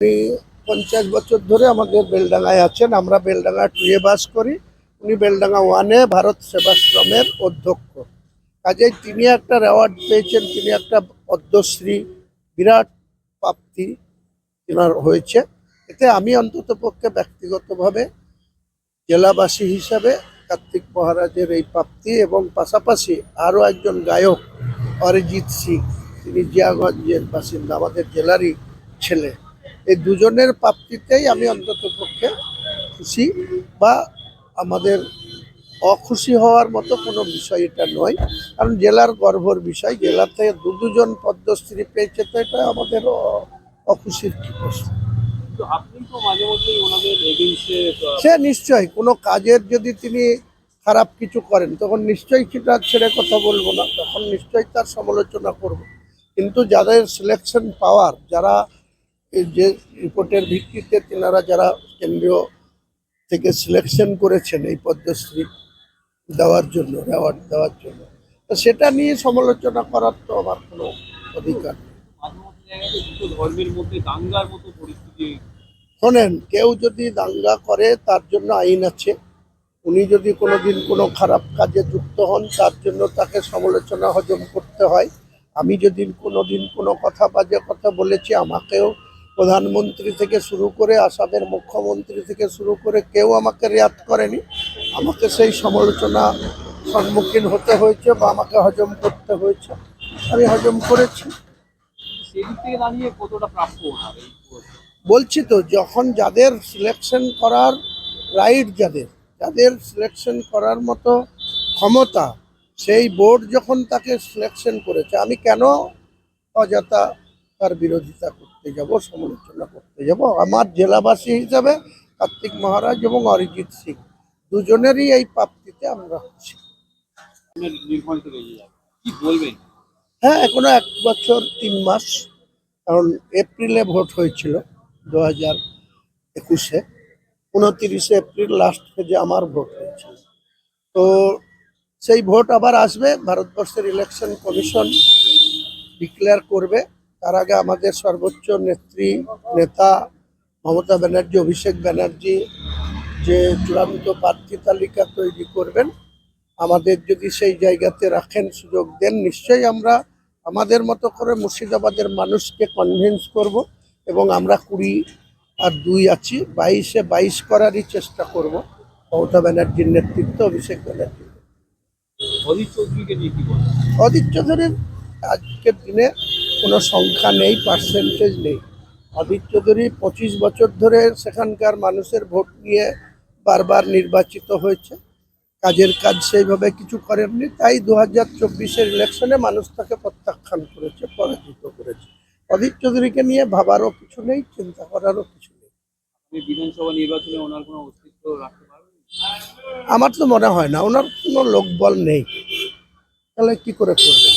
উনি পঞ্চাশ বছর ধরে আমাদের বেলডাঙ্গায় আছেন, আমরা বেলডাঙ্গা টুয়ে বাস করি। উনি বেলডাঙ্গা ওয়ানে ভারত সেবাশ্রমের অধ্যক্ষ। কাজেই তিনি একটা অ্যাওয়ার্ড পেয়েছেন, তিনি একটা পদ্মশ্রী, বিরাট প্রাপ্তি তিনার হয়েছে। এতে আমি অন্তত পক্ষে ব্যক্তিগতভাবে জেলাবাসী হিসাবে কার্তিক মহারাজের এই প্রাপ্তি এবং পাশাপাশি আরও একজন গায়ক অরিজিৎ সিং, তিনি জিয়াগঞ্জের বাসিন্দা, আমাদের জেলারই ছেলে। এই দুজনের প্রাপ্তিতেই আমি অন্তত পক্ষে খুশি বা আমাদের অখুশি হওয়ার মতো কোনো বিষয় এটা নয়। কারণ জেলার গর্ভর বিষয় জেলা থেকে দু দুজন পদ্মশ্রী পেয়েছে তো এটা আমাদের অ- অখুশির কি প্রশ্ন? সে নিশ্চয়ই কোনো কাজের যদি তিনি খারাপ কিছু করেন তখন নিশ্চয়ই সেটা ছেড়ে কথা বলব না তখন নিশ্চয়ই তার সমালোচনা করব। কিন্তু যাদের সিলেকশন পাওয়ার যারা যে রিপোর্টের ভিত্তিতে তেনারা যারা কেন্দ্রীয় থেকে সিলেকশন করেছেন এই পদ্মশ্রী দেওয়ার জন্য অ্যাওয়ার্ড দেওয়ার জন্য সেটা নিয়ে সমালোচনা করার তো আমার কোনো অধিকার শোনেন, কেউ যদি দাঙ্গা করে, তার জন্য আইন আছে। উনি যদি কোনোদিন কোনো খারাপ কাজে যুক্ত হন, তার জন্য তাকে সমালোচনা হজম করতে হয়। আমি যদি কোনোদিন কোনো কথা বাজে কথা বলেছি, আমাকেও প্রধানমন্ত্রী থেকে শুরু করে আসামের মুখ্যমন্ত্রী থেকে শুরু করে কেউ আমাকে রেয়াত করেনি আমাকে সেই সমালোচনা সম্মুখীন হতে হয়েছে বা আমাকে হজম করতে হয়েছে আমি হজম করেছি? বলছি তো, যখন যাদের সিলেকশন করার রাইট যাদের যাদের সিলেকশন করার মতো ক্ষমতা, সেই বোর্ড যখন তাকে সিলেকশন করেছে, আমি কেন অযথা তার বিরোধিতা করতে যাব সমালোচনা করতে যাব। আমার জেলাবাসী হিসাবে কার্তিক মহারাজ এবং অরিজিৎ সিং দুজনেরই এই প্রাপ্তিতে আমরা বলবেন? হ্যাঁ এখনও এক বছর তিন মাস কারণ এপ্রিলে ভোট হয়েছিল দু হাজার একুশে। উনতিরিশে এপ্রিল লাস্ট যে আমার ভোট হয়েছিল। তো সেই ভোট আবার আসবে ভারতবর্ষের ইলেকশন কমিশন ডিক্লেয়ার করবে। তার আগে আমাদের সর্বোচ্চ নেত্রী নেতা মমতা ব্যানার্জি অভিষেক ব্যানার্জি যে চূড়ান্ত প্রার্থী তালিকা তৈরি করবেন আমাদের যদি সেই জায়গাতে রাখেন সুযোগ দেন নিশ্চয়ই আমরা আমাদের মতো করে মুর্শিদাবাদের মানুষকে কনভিন্স করব এবং আমরা কুড়ি আর দুই আছি বাইশে বাইশ করারই চেষ্টা করব মমতা ব্যানার্জির নেতৃত্ব অভিষেক ব্যানার্জি অজিত চৌধুরীকে নিয়ে কি অদিত চৌধুরীর আজকের দিনে কোনো সংখ্যা নেই পার্সেন্টেজ নেই। অদিত চৌধুরী পঁচিশ বছর ধরে সেখানকার মানুষের ভোট নিয়ে বারবার নির্বাচিত হয়েছে কাজের কাজ সেইভাবে কিছু করেননি তাই দু হাজার চব্বিশের ইলেকশনে মানুষ তাকে প্রত্যাখ্যান করেছে পরাজিত করেছে। অদিত চৌধুরীকে নিয়ে ভাবারও কিছু নেই চিন্তা করারও কিছু নেই। বিধানসভা নির্বাচনে ওনার কোনো অস্তিত্ব রাখতে পারবেন? আমার তো মনে হয় না ওনার কোনো লোকবল নেই। তাহলে কি করে করবেন?